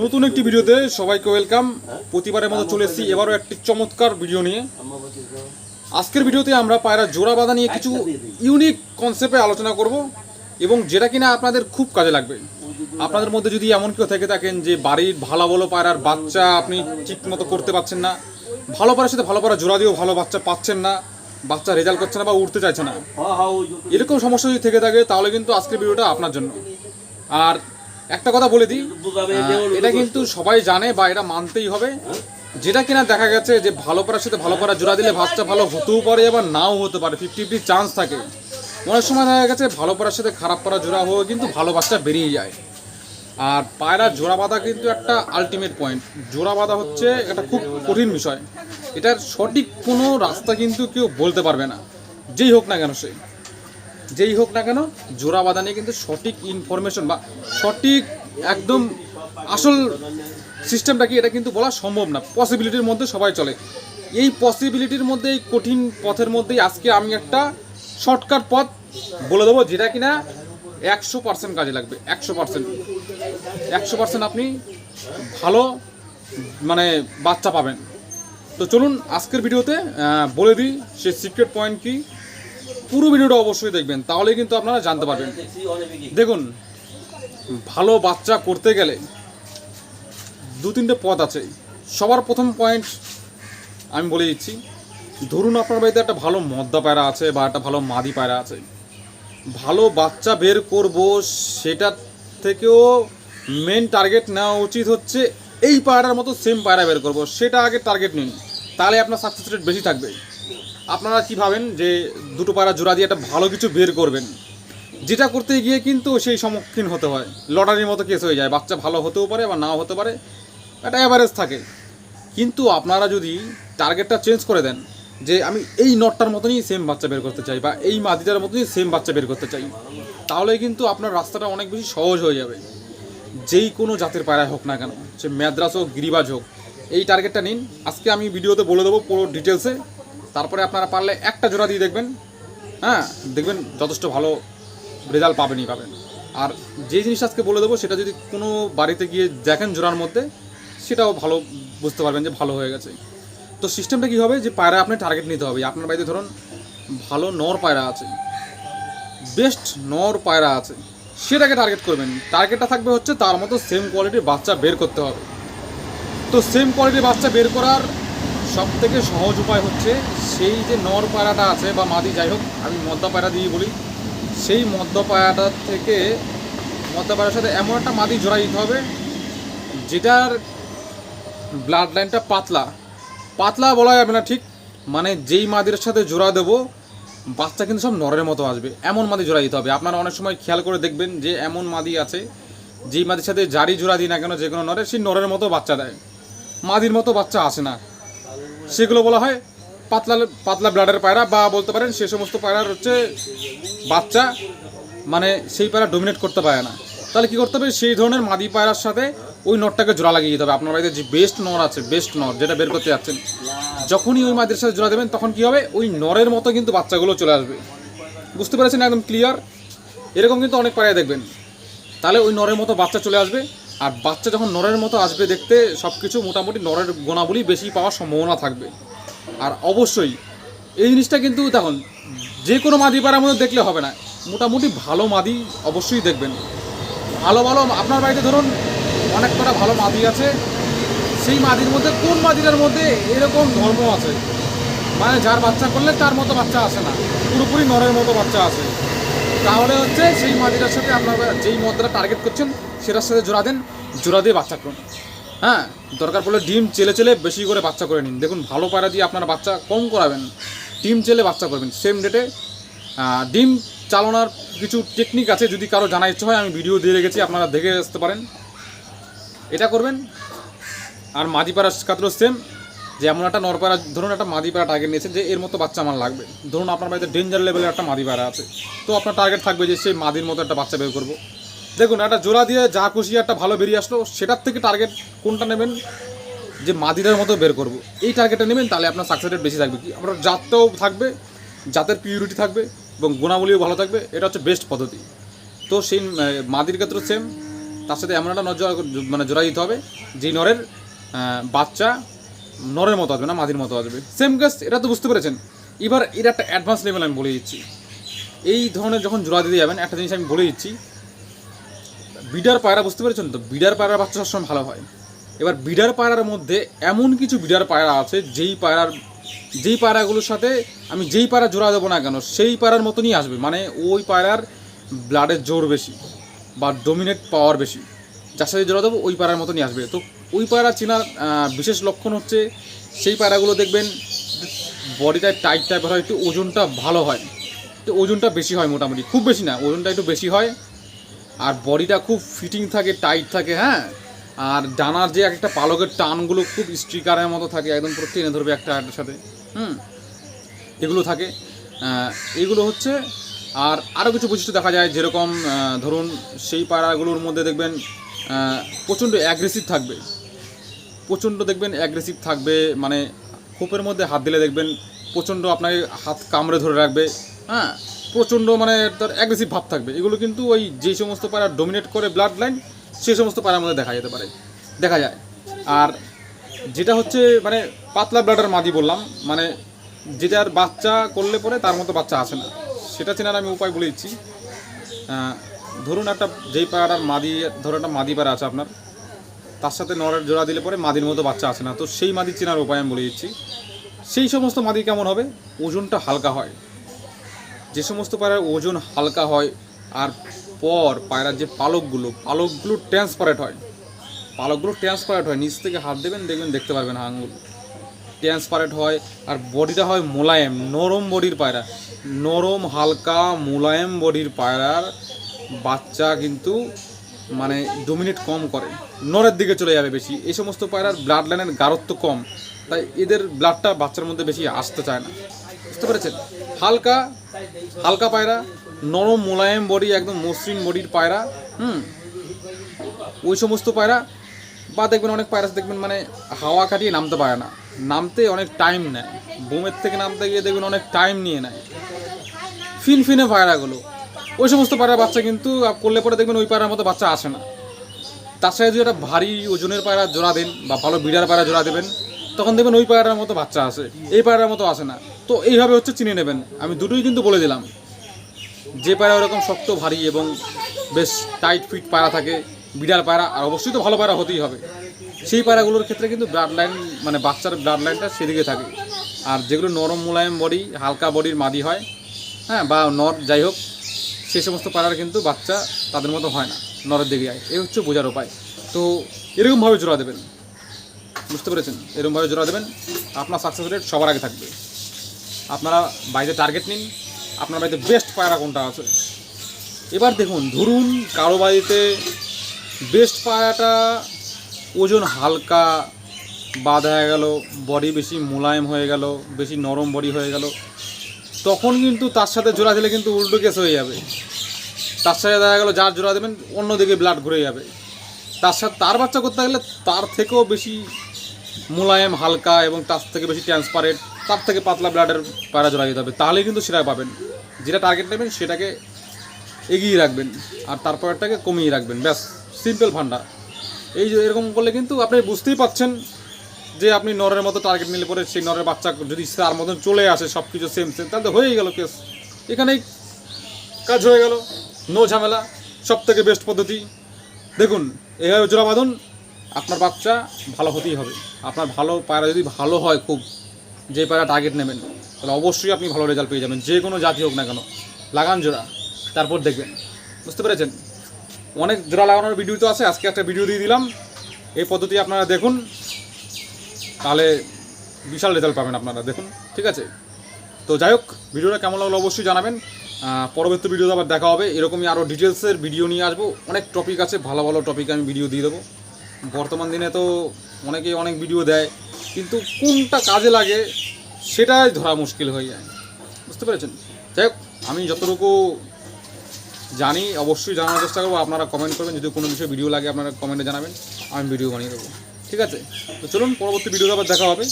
নতুন একটি ভিডিওতে সবাইকে ওয়েলকাম। প্রতিবারের মতো চলে এসেছি। এবারও একটি চমৎকার ভিডিও নিয়ে। আজকের ভিডিওতে আমরা পায়রা জোড়া বাঁধা নিয়ে কিছু ইউনিক কনসেপ্টে আলোচনা করব এবং যেটা কিনা আপনাদের খুব কাজে লাগবে। আপনাদের মধ্যে যদি এমন কেউ থেকে থাকেন যে বাড়ির ভালো ভালো পায়রার বাচ্চা আপনি ঠিক মতো করতে পারছেন না, ভালো পায়রার সাথে ভালো পায়রা জোড়া দিয়েও ভালো বাচ্চা পাচ্ছেন না, বাচ্চা রেজাল্ট করছে না বা উঠতে চাইছে না, এরকম সমস্যা যদি থেকে থাকে তাহলে কিন্তু আজকের ভিডিওটা আপনার জন্য। আর একটা কথা বলে দিই। এটা কিন্তু সবাই জানে বা এটা মানতেই হবে। যেটা কিনা দেখা গেছে যে ভালো করার সাথে ভালো করা জোড়া দিলে ভাতটা ভালো হতেও পারে আবার নাও হতে পারে। ফিফটি ফিফটি চান্স থাকে। অনেক সময় দেখা গেছে ভালো করার সাথে খারাপ করা জোড়া হয়ে কিন্তু ভালো বাচ্চা বেরিয়ে যায়। আর পায়রা জোড়া বাঁধা কিন্তু একটা আলটিমেট পয়েন্ট জোড়া বাঁধা হচ্ছে একটা খুব কঠিন বিষয়। এটার সঠিক কোনো রাস্তা কিন্তু কেউ বলতে পারবে না। যেই হোক না কেন সে। যেই হোক না কেন, জোড়া বাঁধা নিয়ে কিন্তু সঠিক ইনফরমেশন বা সঠিক একদম আসল সিস্টেমটা কি, এটা কিন্তু বলা সম্ভব না। পসিবিলিটির মধ্যে সবাই চলে। এই পসিবিলিটির মধ্যে, এই কঠিন পথের মধ্যেই আজকে আমি একটা শর্টকাট পথ বলে দেবো, যেটা কিনা একশো পার্সেন্ট কাজে লাগবে, একশো পার্সেন্ট একশো পার্সেন্ট আপনি ভালো মানে বাচ্চা পাবেন। তো চলুন, আজকের ভিডিওতে বলে দিই সে সিক্রেট পয়েন্ট কি পুরো ভিডিওটা অবশ্যই দেখবেন তাহলে কিন্তু আপনারা জানতে পারবেন। দেখুন, ভালো বাচ্চা করতে গেলে দু তিনটে পথ আছে। সবার প্রথম পয়েন্ট আমি বলে দিচ্ছি, ধরুন আপনার বাড়িতে একটা ভালো মদ্দা পায়রা আছে বা একটা ভালো মাদি পায়রা আছে। ভালো বাচ্চা বের করব, সেটার থেকেও মেন টার্গেট নেওয়া উচিত হচ্ছে এই পায়রার মতো সেম পায়রা বের করব, সেটা আগে টার্গেট নিন, তাহলে আপনার সাকসেস রেট বেশি থাকবে। আপনারা কি ভাবেন যে দুটো পায়রা জোড়া দিয়ে একটা ভালো কিছু বের করবেন? যেটা করতে গিয়ে কিন্তু সেই সম্মুখীন হতে হয়। লটারির মতো কেস হয়ে যায়। বাচ্চা ভালো হতেও পারে বা নাও হতে পারে, একটা অ্যাভারেজ থাকে। কিন্তু আপনারা যদি টার্গেটটা চেঞ্জ করে দেন, যে আমি এই নটটার মতনই সেম বাচ্চা বের করতে চাই বা এই মাদিটার মতনই সেম বাচ্চা বের করতে চাই, তাহলে কিন্তু আপনার রাস্তাটা অনেক বেশি সহজ হয়ে যাবে। যেই কোনো জাতের পায়রায় হোক না কেন, সে ম্যাদ্রাস হোক, গিরিবাজ হোক, এই টার্গেটটা নিন। আজকে আমি ভিডিওতে বলে দেবো পুরো ডিটেলসে তারপরে আপনারা পারলে একটা জোড়া দিয়ে দেখবেন। হ্যাঁ দেখবেন যথেষ্ট ভালো রেজাল্ট পাবেনই পাবেন। আর যে জিনিসটা আজকে বলে দেবো, সেটা যদি কোনো বাড়িতে গিয়ে দেখেন জোড়ার মধ্যে, সেটাও ভালো বুঝতে পারবেন যে ভালো হয়ে গেছে। তো সিস্টেমটা কী হবে? যে পায়রা আপনি টার্গেট নিতে হবে। আপনার বাড়িতে ধরুন ভালো নর পায়রা আছে। বেস্ট নর পায়রা আছে। সেটাকে টার্গেট করবেন। টার্গেটটা থাকবে হচ্ছে তার মতো সেম কোয়ালিটির বাচ্চা বের করতে হবে। তো সেম কোয়ালিটির বাচ্চা বের করার সব থেকে সহজ উপায় হচ্ছে সেই যে নর পায়রাটা আছে বা মাদি, যাই হোক, আমি মদ্দা পায়রা দিয়ে বলি। সেই মদ্দা পায়রাটা থেকে মদ্দা পায়রার সাথে এমন একটা মাদি জোড়া দিতে হবে, যেটার ব্লাড লাইনটা পাতলা। পাতলা বলা যাবে না ঠিক মানে যেই মাদির সাথে জোড়া দেবো, বাচ্চা কিন্তু সব নরের মতো আসবে। এমন মাদি জোড়া দিতে হবে। আপনারা অনেক সময় খেয়াল করে দেখবেন যে এমন মাদি আছে, যেই মাদির সাথে জারি জোড়া দিই না কেন, যে কোনো নরের সেই নরের মতো বাচ্চা দেয়। মাদির মতো বাচ্চা আসে না। সেগুলো বলা হয় পাতলা পাতলা ব্লাডের পায়রা বা বলতে পারেন সে সমস্ত পায়রার হচ্ছে বাচ্চা মানে সেই পায়রা ডোমিনেট করতে পারে না। তাহলে কি করতে হবে? সেই ধরনের মাদি পায়রার সাথে ওই নটটাকে জোড়া লাগিয়ে দিতে হবে। আপনার বাড়িতে যে বেস্ট নর আছে বেস্ট নর, যেটা বের করতে যাচ্ছেন, যখনই ওই মাদির সাথে জোড়া দেবেন, তখন কি হবে? ওই নরের মতো কিন্তু বাচ্চাগুলো চলে আসবে। বুঝতে পেরেছেন? একদম ক্লিয়ার এরকম কিন্তু অনেক পায়রা দেখবেন। তাহলে ওই নরের মতো বাচ্চা চলে আসবে। আর বাচ্চা যখন নরের মতো আসবে দেখতে সব কিছু মোটামুটি নরের গোনাবলি বেশি পাওয়ার সম্ভাবনা থাকবে। আর অবশ্যই, এই জিনিসটা কিন্তু দেখুন, যে কোনো মাদি পাড়ার মধ্যে দেখলে হবে না। মোটামুটি ভালো মাদি অবশ্যই দেখবেন। ভালো ভালো, আপনার বাড়িতে ধরুন, অনেক কটা ভালো মাদি আছে। সেই মাদির মধ্যে কোন মাদিটার মধ্যে এরকম ধর্ম আছে? মানে যার বাচ্চা করলে তার মতো বাচ্চা আসে না। পুরোপুরি নরের মতো বাচ্চা আসে তাহলে হচ্ছে সেই মাদিটার সাথে আপনার যেই মদটা টার্গেট করছেন, সেটার সাথে জোড়া দেন, জোড়া দিয়ে বাচ্চা করুন। হ্যাঁ দরকার পড়লে ডিম চেলে চেলে বেশি করে বাচ্চা করে নিন। দেখুন, ভালো পায়রা দিয়ে আপনারা বাচ্চা কম করাবেন, ডিম চেলে বাচ্চা করবেন। সেম ডেটে ডিম চালানোর কিছু টেকনিক আছে, যদি কারও জানার ইচ্ছে হয়, আমি ভিডিও দিয়ে রেখেছি, আপনারা দেখে আসতে পারেন। এটা করবেন, আর মাদি পাড়ার ক্ষেত্রেও সেম যে এমন একটা নরপাড়া, ধরুন একটা মাদি পাড়া টার্গেট নিয়েছেন যে এর মতো বাচ্চা আমার লাগবে। ধরুন আপনার বাড়িতে ডেঞ্জার লেভেলের একটা মাদি পাড়া আছে। তো আপনার টার্গেট থাকবে যে সেই মাদির মতো একটা বাচ্চা বের করব। দেখুন, একটা জোড়া দিয়ে যা খুশি একটা ভালো বেরিয়ে আসলো, সেটার থেকে টার্গেট কোনটা নেবেন? যে মাদিটার মতো বের করব। এই টার্গেটটা নেবেন, তাহলে আপনার সাকসেস রেট বেশি থাকবে কি? আপনার জাতটাও থাকবে, জাতের পিউরিটি থাকবে এবং গুণাবলীও ভালো থাকবে। এটা হচ্ছে বেস্ট পদ্ধতি। তো সেই মাদির ক্ষেত্রে সেম তার সাথে এমন একটা নর জোড়া মানে জোড়া দিতে হবে যেই নরের বাচ্চা নরের মতো আসবে না মাদির মতো আসবে। সেম কেস এটা তো বুঝতে পেরেছেন। এবার এটা একটা অ্যাডভান্স লেভেল আমি বলে দিচ্ছি। এই ধরনের যখন জোড়া দিতে যাবেন, একটা জিনিস আমি বলে দিচ্ছি। বিডার পায়রা, বুঝতে পেরেছেন তো? বিডার পায়রার বাচ্চা সবসময় ভালো হয়। এবার বিডার পায়রার মধ্যে এমন কিছু বিডার পায়রা আছে, যেই পায়রার, যেই পায়রাগুলোর সাথে আমি যেই পায়রা জোড়া দেবো না কেন, সেই পায়রার মতনই আসবে। মানে ওই পায়রার ব্লাডের জোর বেশি বা ডোমিনেট পাওয়ার বেশি। যার সাথে জোড়া দেবো, ওই পায়রার মতনই আসবে। তো ওই পায়রা চেনার বিশেষ লক্ষণ হচ্ছে সেই পায়রাগুলো দেখবেন বডিটা টাইট টাইপের হয়, একটু ওজনটা ভালো হয়। তো ওজনটা বেশি হয় মোটামুটি, খুব বেশি না, ওজনটা একটু বেশি হয়। আর বডিটা খুব ফিটিং থাকে টাইট থাকে হ্যাঁ? আর ডানার যে একটা পালকের টানগুলো খুব স্ট্রিকারের মতো থাকে, একদম পুরো টেনে ধরবে একটা একটার সাথে, হুম? এগুলো থাকে। এগুলো হচ্ছে, আর আরও কিছু বৈশিষ্ট্য দেখা যায়, যেরকম ধরুন সেই পায়রাগুলোর মধ্যে দেখবেন প্রচণ্ড অ্যাগ্রেসিভ থাকবে। প্রচণ্ড দেখবেন অ্যাগ্রেসিভ থাকবে মানে খোপের মধ্যে হাত দিলে দেখবেন প্রচণ্ড আপনাকে হাত কামড়ে ধরে রাখবে হ্যাঁ? প্রচণ্ড মানে তার অ্যাগ্রেসিভ ভাব থাকবে। এগুলো কিন্তু ওই যেই সমস্ত পায়রা ডোমিনেট করে ব্লাড লাইন সেই সমস্ত পায়রার মধ্যে দেখা যেতে পারে। দেখা যায়। আর যেটা হচ্ছে মানে পাতলা ব্লাডের মাদি বললাম মানে যেটার বাচ্চা করলে পরে তার মতো বাচ্চা আসে না। সেটা চেনার আমি উপায় বলে দিচ্ছি। ধরুন একটা যেই পায়রার মাদি, ধরুন একটা মাদি পায়রা আছে আপনার তার সাথে নরের জোড়া দিলে পরে মাদির মতো বাচ্চা আসে না। তো সেই মাদি চেনার উপায় আমি বলে দিচ্ছি। সেই সমস্ত মাদি কেমন হবে? ওজনটা হালকা হয়। যে সমস্ত পায়রার ওজন হালকা হয়, আর পর পায়রার যে পালকগুলো পালকগুলো ট্রান্সপারেন্ট হয়। পালকগুলো ট্রান্সপারেন্ট হয়, নিচ থেকে হাত দেবেন, দেখবেন দেখতে পারবেন আঙুল ট্রান্সপারেন্ট হয়, আর বডিটা হয় মোলায়েম, নরম বডির পায়রা। নরম, হালকা, মোলায়েম বডির পায়রার বাচ্চা কিন্তু মানে ডোমিনেট কম করে। নরের দিকে চলে যাবে বেশি। এই সমস্ত পায়রার ব্লাড লাইনের গাঢ়ত্ব কম। তাই এদের ব্লাডটা বাচ্চার মধ্যে বেশি আসতে চায় না। বুঝতে পেরেছেন? হালকা হালকা পায়রা, নরম মোলায়েম বডি, একদম মসৃণ বডির পায়রা, হুম? ওই সমস্ত পায়রা, বা দেখবেন অনেক পায়রা দেখবেন মানে হাওয়া কাটিয়ে নামতে পারে না। নামতে অনেক টাইম নেয়। বোমের থেকে নামতে গিয়ে দেখবেন অনেক টাইম নিয়ে নেয়। ফিনফিনে পায়রাগুলো। ওই সমস্ত পায়রার বাচ্চা কিন্তু করলে পরে দেখবেন ওই পায়রার মতো বাচ্চা আসে না। তার সাথে যদি একটা ভারী ওজনের পায়রা জোড়া দেন বা ভালো বিড়ার পায়রা জোড়া দেবেন, তখন দেখবেন ওই পায়রার মতো বাচ্চা আসে, এই পায়রার মতো আসে না। তো এইভাবে হচ্ছে চিনে নেবেন। আমি দুটোই কিন্তু বলে দিলাম। যে পায়রা ওরকম শক্ত, ভারী এবং বেশ টাইট ফিট পায়রা থাকে বিড়াল পায়রা আর অবশ্যই তো ভালো পায়রা হতেই হবে। সেই পায়রাগুলোর ক্ষেত্রে কিন্তু ব্লাড লাইন মানে বাচ্চার ব্লাড লাইনটা সেদিকে থাকে। আর যেগুলো নরম মোলায়েম বডি হালকা বডির মাদি হয় হ্যাঁ বা নর যাই হোক সেই সমস্ত পায়রার কিন্তু বাচ্চা তাদের মতো হয় না নরের দিকে যায় এই হচ্ছে বোঝার উপায়। তো এরকমভাবে জোড়া দেবেন। বুঝতে পেরেছেন? এরকমভাবে জোড়া দেবেন। আপনার সাকসেস রেট সবার আগে থাকবে। আপনারা বাড়িতে টার্গেট নিন। আপনার বাড়িতে বেস্ট পায়রা কোনটা আছে? এবার দেখুন, ধরুন কারও বাড়িতে বেস্ট পায়রাটা ওজন হালকা বা দেখা গেল, বডি বেশি মোলায়েম হয়ে গেল, বেশি নরম বডি হয়ে গেল তখন কিন্তু তার সাথে জোড়া দিলে কিন্তু উল্টো কেস হয়ে যাবে। তার সাথে দেখা গেল যার জোড়া দেবেন, অন্যদিকে ব্লাড ঘুরে যাবে। তার সাথে তার বাচ্চা করতে গেলে তার থেকেও বেশি মোলায়েম হালকা এবং তার থেকে বেশি ট্রান্সপারেন্ট তার থেকে পাতলা ব্লাডের পায়রা জোড়া দিতে হবে। তাহলেই কিন্তু সেটা পাবেন। যেটা টার্গেট নেবেন সেটাকে এগিয়ে রাখবেন আর তারপরটাকে কমিয়ে রাখবেন। ব্যাস সিম্পল ফান্ডা এই যে এরকম করলে কিন্তু আপনি বুঝতেই পাচ্ছেন যে আপনি নরের মতো টার্গেট নিলে পরে সেই নরের বাচ্চা যদি তার মতন চলে আসে সব কিছু সেম সেম তাহলে হয়েই গেল কেস এখানেই কাজ হয়ে গেল। নো ঝামেলা। সব থেকে বেস্ট পদ্ধতি। দেখুন, এভাবে জোড়া বাঁধুন, আপনার বাচ্চা ভালো হতেই হবে। আপনার ভালো পায়রা যদি ভালো হয় খুব, যে পায়রা টার্গেট নেবেন, তাহলে অবশ্যই আপনি ভালো রেজাল্ট পেয়ে যাবেন। যে কোনো জাতি হোক না কেন। লাগান জোড়া, তারপর দেখবেন। বুঝতে পেরেছেন? অনেক জোড়া লাগানোর ভিডিও তো আছে, আজকে একটা ভিডিও দিয়ে দিলাম। এই পদ্ধতি আপনারা দেখুন। তাহলে বিশাল রেজাল্ট পাবেন আপনারা, দেখুন, ঠিক আছে? তো যাই হোক, ভিডিওটা কেমন লাগল অবশ্যই জানাবেন। পরবর্তী ভিডিওতে আবার দেখা হবে, এরকমই আরও ডিটেলসের ভিডিও নিয়ে আসব। অনেক টপিক আছে, ভালো ভালো টপিকে আমি ভিডিও দিয়ে দেবো। বর্তমান দিনে তো অনেকেই অনেক ভিডিও দেয়, কিন্তু কোনটা কাজে লাগে সেটাই ধরা মুশকিল হয়ে যায়। বুঝতে পেরেছেন? যাই হোক, আমি যতটুকু জানি, অবশ্যই জানার চেষ্টা করব। আপনারা কমেন্ট করবেন, যদি কোনো বিষয়ে ভিডিও লাগে, আপনারা কমেন্টে জানাবেন, আমি ভিডিও বানিয়ে দেবো। ঠিক আছে? তো চলুন পরবর্তী ভিডিওতে আবার দেখা হবে।